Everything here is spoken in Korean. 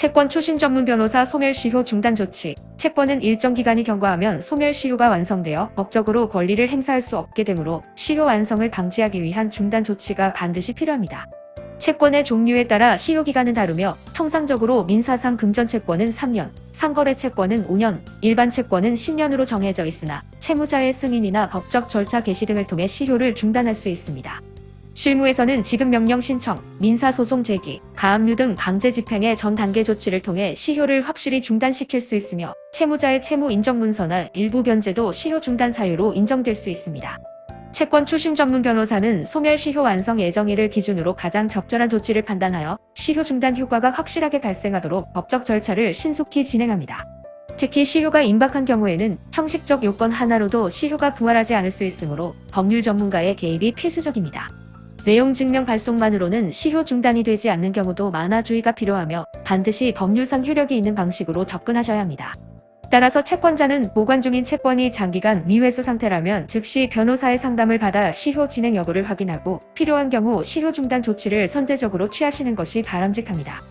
채권 초심 전문 변호사 소멸시효 중단 조치. 채권은 일정 기간이 경과하면 소멸시효가 완성되어 법적으로 권리를 행사할 수 없게 되므로 시효 완성을 방지하기 위한 중단 조치가 반드시 필요합니다. 채권의 종류에 따라 시효 기간은 다르며 통상적으로 민사상 금전 채권은 3년, 상거래 채권은 5년, 일반 채권은 10년으로 정해져 있으나 채무자의 승인이나 법적 절차 개시 등을 통해 시효를 중단할 수 있습니다. 실무에서는 지급 명령 신청, 민사 소송 제기, 가압류 등 강제 집행의 전 단계 조치를 통해 시효를 확실히 중단시킬 수 있으며 채무자의 채무 인정 문서나 일부 변제도 시효 중단 사유로 인정될 수 있습니다. 채권 출신 전문 변호사는 소멸 시효 완성 예정일을 기준으로 가장 적절한 조치를 판단하여 시효 중단 효과가 확실하게 발생하도록 법적 절차를 신속히 진행합니다. 특히 시효가 임박한 경우에는 형식적 요건 하나로도 시효가 부활하지 않을 수 있으므로 법률 전문가의 개입이 필수적입니다. 내용 증명 발송만으로는 시효 중단이 되지 않는 경우도 많아 주의가 필요하며 반드시 법률상 효력이 있는 방식으로 접근하셔야 합니다. 따라서 채권자는 보관 중인 채권이 장기간 미회수 상태라면 즉시 변호사의 상담을 받아 시효 진행 여부를 확인하고 필요한 경우 시효 중단 조치를 선제적으로 취하시는 것이 바람직합니다.